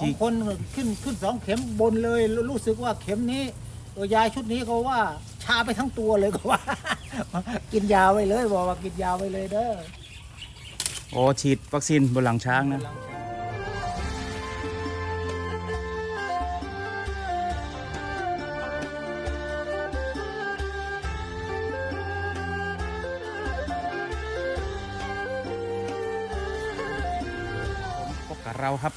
สองคนขึ้นขึ้นสองเข็มบนเลยรู้รู้สึกว่าเข็มนี้เออยายชุดนี้เขาว่าชาไปทั้งตัวเลยก็ว่า กินยาไว้เลยบอกว่ากินยาไว้เลยเด้อโอ้ฉีดวัคซีนบนหลังช้างนะพบกับเราครับ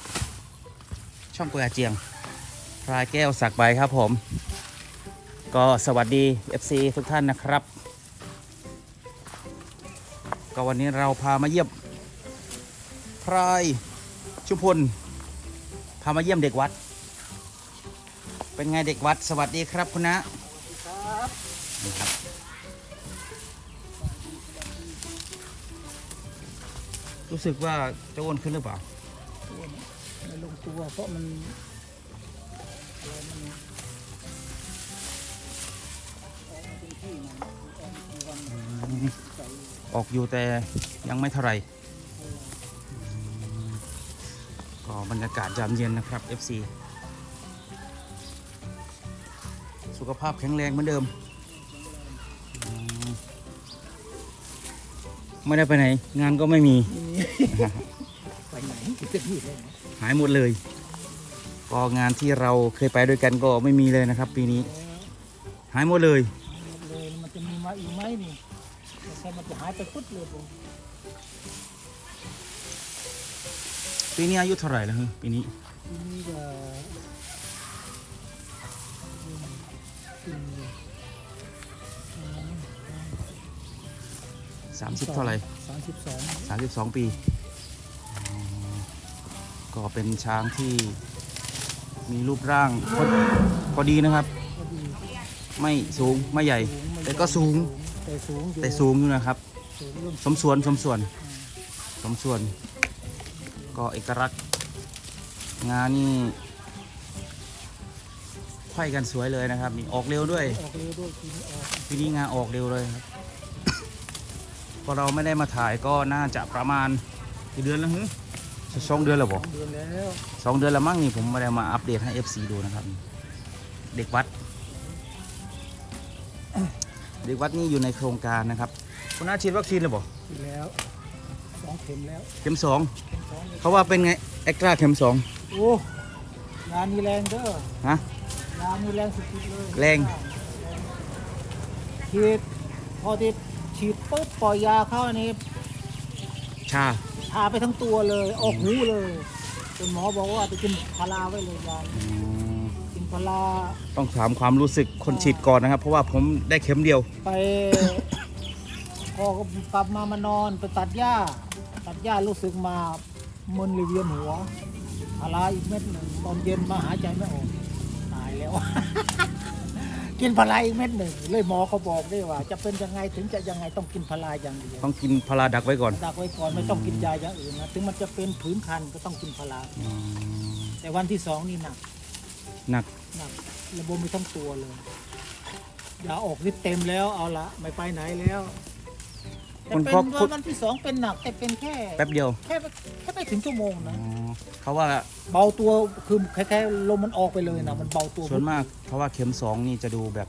ช่องเปื่อเจียงพรายแก้วสักใบครับผม ก็สวัสดี FC ทุกท่านนะครับ ก็วันนี้เราพามาเยี่ยมพรายชุมพลพามาเยี่ยมเด็กวัด เป็นไงเด็กวัด สวัสดีครับคุณนะครับนี่ครับรู้สึกว่าจะอ้วนขึ้นหรือเปล่า ตัวเพราะมันอะไรมันออกมาเป็นที่หน่อยออกมากี่วันใส่ออกอยู่แต่ยังไม่เท่าไหร่ก็บรรยากาศยามเย็นนะครับ FC สุขภาพแข็งแรงเหมือนเดิมอืมไม่ได้ไปไหน งานก็ไม่มี ไปไหนจะที่เลยนะ หายหมดเลยก็งานที่เราเคยไปด้วยกันก็ไม่มีเลยนะครับ ปีนี้ หายหมดเลยเลยมันจะมีมาอีกไหมนี่ไม่ใช่มันจะหายไปพุดเลยผมปีนี้อายุเท่าไหร่แล้วฮะปีนี้ทีนี้ก็อืม30เท่าไหร่สามสิบสอง32ปีอ๋อ ก็เป็นช้างที่มีรูปร่างพอพอดีนะครับก็ดีไม่สูงไม่ใหญ่แต่ก็สูง แต่สูงอยู่แต่สูงอยู่นะครับ สูงริ่มสมส่วนสมส่วนสมส่วน ก็เอกลักษณ์งานนี่ไขว้กันสวยเลยนะครับนี่ออกเร็วด้วย ออกเร็วด้วยกินออกทีนี้งานออกเร็วเลยครับ พอเราไม่ได้มาถ่ายก็น่าจะประมาณกี่เดือนแล้วฮึ สองเดือนแล้วบอสองเดือนแล้วสองเดือนแล้วมั้งนี่ผมไม่ได้มาอัปเดตให้ FC ดูนะครับ เด็กวัด เด็กวัดนี่อยู่ในโครงการนะครับ คุณน้าฉีดวัคซีนแล้วบอทีแล้วสองเข็มแล้วเข็มสองเข็มสองเลยเขาว่าเป็นไงเอ็กตร้าเข็มสองโอ้ยานี่แรงเด้อฮะ ยานี่แรงสุดๆเลยแรง ฉีดพอที่ฉีดปุ๊บปล่อยยาเข้าอันนี้ชาชาไปทั้งตัวเลย ออกหูเลยจนหมอบอกว่าไปกินพาราไว้เลยยาอืมกินพาราต้องถามความรู้สึกคนฉีดก่อนนะครับ เพราะว่าผมได้เข็มเดียว ไป พอกลับมามานอนไปตัดหญ้า ตัดหญ้ารู้สึกมามึนหรือเวียนหัวพาราอีกเม็ดหนึ่งตอนเย็นมาหายใจไม่ออกตายแล้ว กินพาราอีกเม็ดหนึ่งเลยหมอเขาบอกด้วยว่า จะเป็นยังไงถึงจะยังไงต้องกินพาราอย่างเดียวต้องกินพาราดักไว้ก่อนดักไว้ก่อนไม่ต้องกินยาอย่างอื่นนะถึงมันจะเป็นผืนคันก็ต้องกินพาราอืมแต่วันที่สองนี่หนักหนักหนักระบมไปทั้งตัวเลยยาออกฤทธิ์เต็มแล้วเอาละไม่ไปไหนแล้ว แต่คนเป็นพอคนวันที่สองเป็นหนักแต่เป็นแค่แป๊บเดียวแค่แค่ไม่ถึงชั่วโมงอ๋นะอเขาว่าเบาตัวคือแค่ๆลมมันออกไปเลยนะมันเบาตัวส่วนมากเขาว่าเข็มสองนี่จะดูแบบ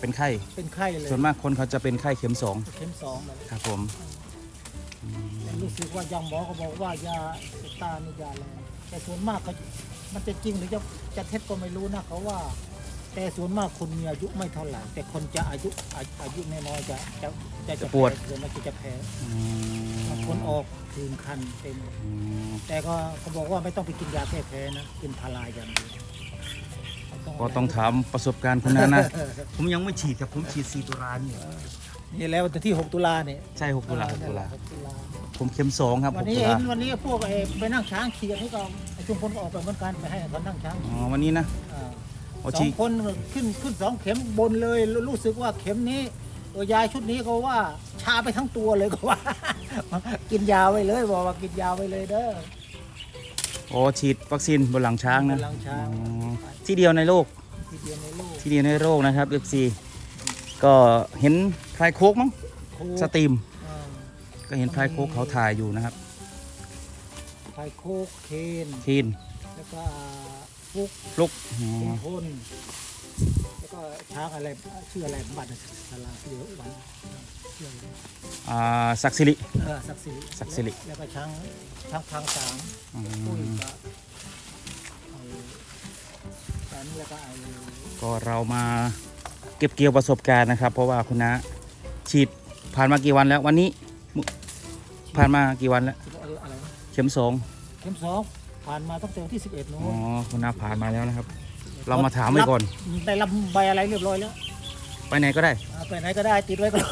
เป็นไข้ เป็นไข้เลยส่วนมากคนเขาจะเป็นไข้เข็มสองเข็มสองเลยครับผมอืมรู้สึกว่ายังหมอเขาบอกว่ายาเซตานี่ยาแรงแต่ส่วนมากเขามันจะจริงหรือจะจะเท็จก็ไม่รู้นะเขาว่า แต่ส่วนมากคนมีอายุไม่เท่าไหร่ แต่คนจะอายุอาอายุน้อยๆจะจะจะจะแพ้เดี๋ยวมันจะจะแพ้อืบางคนออกคืนคันเต็มอืมแต่ก็เขาบอกว่าไม่ต้องไปกินยาแก้แพ้นะกินพาราอย่างเดียวก็ต้องถามประสบการณ์คุณนานะ ผมยังไม่ฉีดครับผมฉีด4ตุลานี่นี่แล้ววันที่ 6 ตุลาเนี่ยใช่6ตุลา6ตุลา6ตุลา ผมเข็มสองครับวัน6นี้ตุเห็ลานวันนี้พวกไอ้ไปนั่งช้างเขียนให้ก็ไอ้ชุมพลก็ออกไปเหมือนกันไปให้เขานั่งช้างอ๋อวันนี้นะ อ่าโอสอฉีงคนขึ้นขึ้นสองเข็มบนเลยรู้รู้สึกว่าเข็มนี้เออยายชุดนี้เขาว่าชาไปทั้งตัวเลยก็ว่า กินยาไว้เลยบอกว่ากินยาไว้เลยเด้อโอ้ฉีดวัคซีนบนหลังช้างนะหลังช้างอ๋อที่เดียวในโลก ทีเดียวในโลกที่เดียวในโลกนะครับ FC ก็เห็นพลายโคกมั้งโคสตรีม อ่าก็เห็นพลายโคกเขาถ่ายอยู่นะครับไทยโคกเคนทีนแล้วก็ ฟุกลุกอ๋อเป็นคนแล้วก็ช้างอะไรชื่ออะไรบัตรสลาเดียววันชื่ออะไรอ่าศักดิ์สิริ เออศักดิ์สิริศักดิ์สิริ แล้วก็ช้างช้างพังสามอืปุ้ยมก็ไอ้อันนี้แล้วก็ไอ้ก็เรามาเก็บเกี่ยวประสบการณ์นะครับ เพราะว่าคุณน้าฉีดผ่านมากี่วันแล้ววันนี้มุผ่านมากี่วันแล้วอะไรนะเข็มสองเข็มสอง ผ่านมาตั้งแต่วันที่สิบเอ็ดนู้อ๋อนคุณน้าผ่านมาแล้วนะครับ เรามาถามไว้ก่อน ได้รับใบอะไรเรียบร้อยแล้วไปไหนก็ได้ อ่าไปไหนก็ได้ติดไว้ก็ได้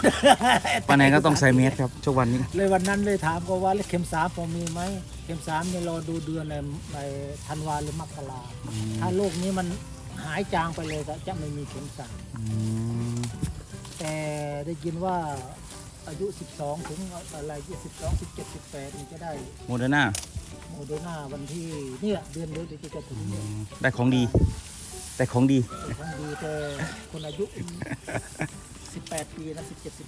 ไปไหนก็ต้องใส่เมสครับช่วงวันนี้ เลยวันนั้นเลยถามก็ว่าแล้วเข็มสามผมมีไหมเข็มสามเนี่ยรอดูเดือนในในธันวาหรือมกราอืมถ้าโรคนี้มันหายจางไปเลยก็จะไม่มีเข็มสามอืมแต่ได้ยินว่าอายุ 12 ถึงอะไร22 17 18นี่จะได้โมเดอร์นา โมเดอร์นาวันที่เนี่ยเดือนเดียวเดี๋ยวจะถึงเนี่ยได้ของดีได้ของดีคนดีแต่คนอายุ 18 ปีนะ17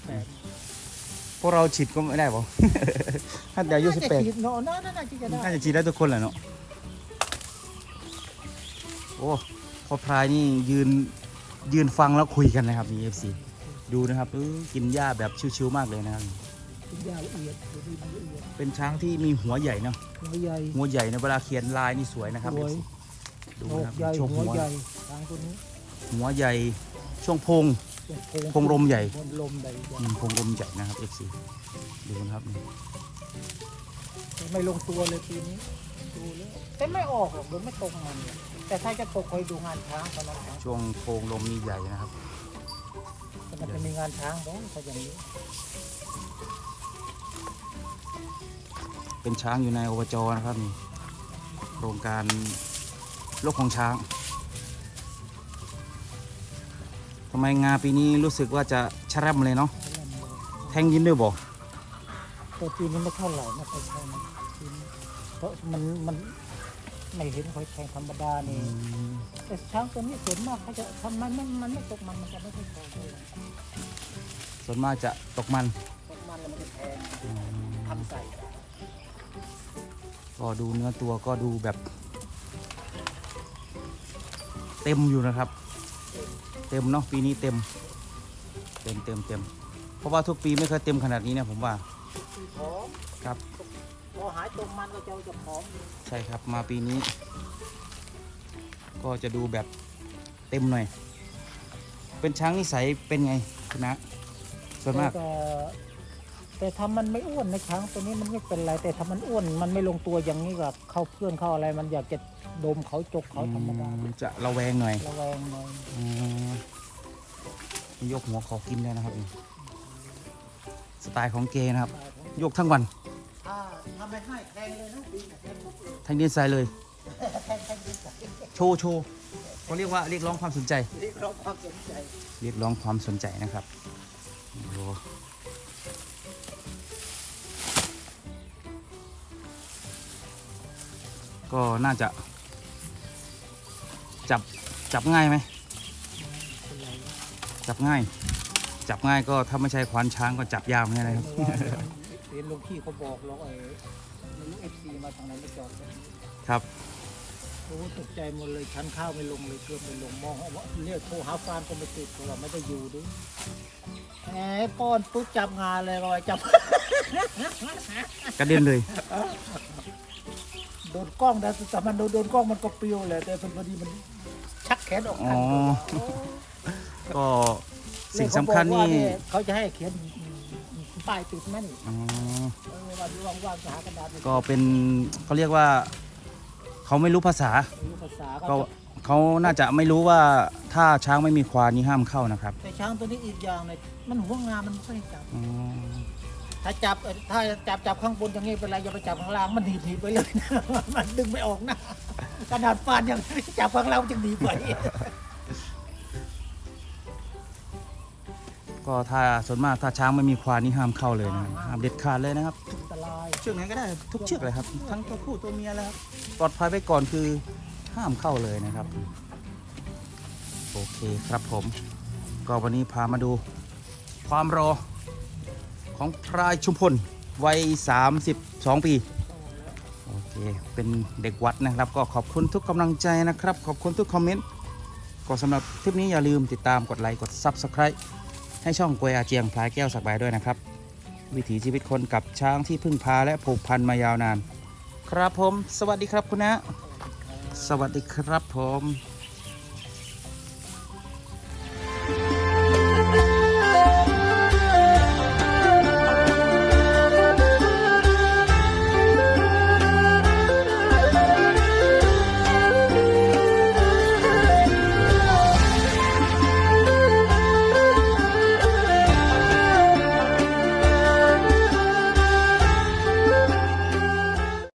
18พวกเราฉีดก็ไม่ได้ป่ถ้าเดี๋ยวอายุสิบแปดน่าจะฉีดเนาะน่าน่าจะจะได้น่าจะฉีดได้ทุกคนแหละเนาะโอ้พอพรายนี่ยืนยืนฟังแล้วคุยกันนะครับมีเอฟซีดูนะครับเออกินหญ้าแบบชิวๆมากเลยนะครับ กินยาละเอียดดูดีละเอียดเป็นช้างที่มีหัวใหญ่เนาะหัวใหญ่หัวใหญ่ในเวลาเขียนลายนี่สวยนะครับสวย FC ดูโหนนะกครับใหญ่ช่วงหัหัววใหญ่ทางตัวนี้หัวใหญ่ช่วงโพงช่วงโพรงลมใหญ่ โพรงลมใหญ่อืมโพงลมใหญ่นะครับ FC ดูนะครับนี่ไม่ลงตัวเลยปีนี้ดูแล้วแต่ไม่ออกหรอกดูไม่ตรงมันหรอกแต่ถ้าจะตกคอยดูงานช้างตอนนั้นช้างช่วงโพงลมนี่ใหญ่นะครับแต่มันจะมีงานช้างบ้างถ้าอย่างนี้ เป็นช้างอยู่ในอบจนะครับนี่โครงการโลกของช้างทำไมงาปีนี้รู้สึกว่าจะชะแรมเลยเนาะเล่นเลยแทงยินด้วยบ่แต่ปีนี้ไม่เท่าไหร่ไม่ค่อยแทงปีนี้เพราะมันมันไม่เห็นคอยแทงธรรมดานี่แต่ช้างตัวนี้ส่วนมากเขาจะทำมันมันมันไม่ตกมันมันจะไม่ค่อยแทงเท่าไหร่ส่วนมากจะตกมัน ก็ดูเนื้อตัวก็ดูแบบ เต็มอยู่นะครับ เต็มเนาะปีนี้เต็ม เต็มเต็มเต็มเพราะว่าทุกปีไม่เคยเต็มขนาดนี้เนี่ยผมว่าผอมครับพอหายตรงมันก็จะจะผอมใช่ครับมาปีนี้ ก็จะดูแบบเต็มหน่อย เป็นช้างนิสัยเป็นไงคุณนะส่วนมาก แต่แต่ถ้ามันไม่อ้วนในช้างตัวนี้มันไม่เป็นไร แต่ถ้ามันอ้วนมันไม่ลงตัวอย่างนี้กับเข้าเพื่อนเข้าอะไร มันอยากจะดมเขาจกเขาธรรมดาอืมจะระแวงหน่อยระแวงหน่อยอืมนี่ยกหัวขอกินเลยนะครับนี่สไตล์ของเกย์นะครับ ยกทั้งวันถ้าถ้าไม่ให้แทงเลยนะดีนะแทงปุ๊บเลยทั้งดินทรายเลยแทงแทงดีใจโชว์โชว์เขาเรียกว่าเรียกร้องความสนใจเรียกร้องความสนใจเรียกร้องความสนใจนะครับ ก็น่าจะ จับจับง่ายไหมเป็นไรจับง่าย จับง่ายก็ถ้าไม่ใช่ควานช้างก็จับยาวเหมือนกันนะครับเมื่อวานเห็นหลวงพี่เขาบอกแล้วไอ้ไม่รู้เอฟซีมาทางไหนไม่จอดกันครับโอ้ตกใจหมดเลยชั้นข้าวไม่ลงเลยเกือบไม่ลงมองว่าเรียกโทรหาฟานก็ไม่ติดเพราะเราไม่ได้อยู่ด้วยแหมป้อนปุ๊บจับงานเลยรอยจับกระเด็นเลย โดนกล้องแต่แต่มันโดนโดนกล้องมันก็ปลิวเลยแต่พอดีมันชักแขนออกอ๋อ ทางตัวก็สิ่งสำคัญนี่เลยเขาบอกว่าเยเขาจะให้เขียนป้ายติดนั่นอ๋อ เออวันนี้ว่างๆจะหากระดาษไปก็เป็นเขาเรียกว่าเขาไม่รู้ภาษาไม่รู้ภาษาก็ก็เขาน่าจะไม่รู้ว่าถ้าช้างไม่มีควานนี่ห้ามเข้านะครับแต่ช้างตัวนี้อีกอย่างเลยมันหัวงามมันไม่ค่อยจับอ๋อ ถ้าจับเอ่อถ้าจับจับข้างบนอย่างนี้เป็นไรอย่าไปจับข้างล่างมันหนีบหนีบไปเลยนะมันดึงไม่ออกนะขนาดฟานยังจับข้างล่างมันจึงหนีบไปก็ถ้าส่วนมากถ้าช้างไม่มีควานนี่ห้ามเข้าเลยนะครับห้ามเด็ดขาดเลยนะครับอันตรายเชือกไหนก็ได้ทุกเชือกเลยครับ ทั้งตัวผู้ตัวเมียเลยครับปลอดภัยไปก่อนคือห้ามเข้าเลยนะครับ โอเคครับผม ก็วันนี้พามาดูความรอ ของพรายชุมพลวัย 32 ปี โอเค เป็นเด็กวัดนะครับ ก็ขอบคุณทุกกำลังใจนะครับ ขอบคุณทุกคอมเมนต์ ก็สำหรับคลิปนี้อย่าลืมติดตามกดไลค์ กด Subscribe ให้ช่องกวยอาเจียงพลายแก้วสักใบด้วยนะครับ วิถีชีวิตคนกับช้างที่พึ่งพาและผูกพันมายาวนาน ครับผม สวัสดีครับคุณนะ สวัสดีครับผม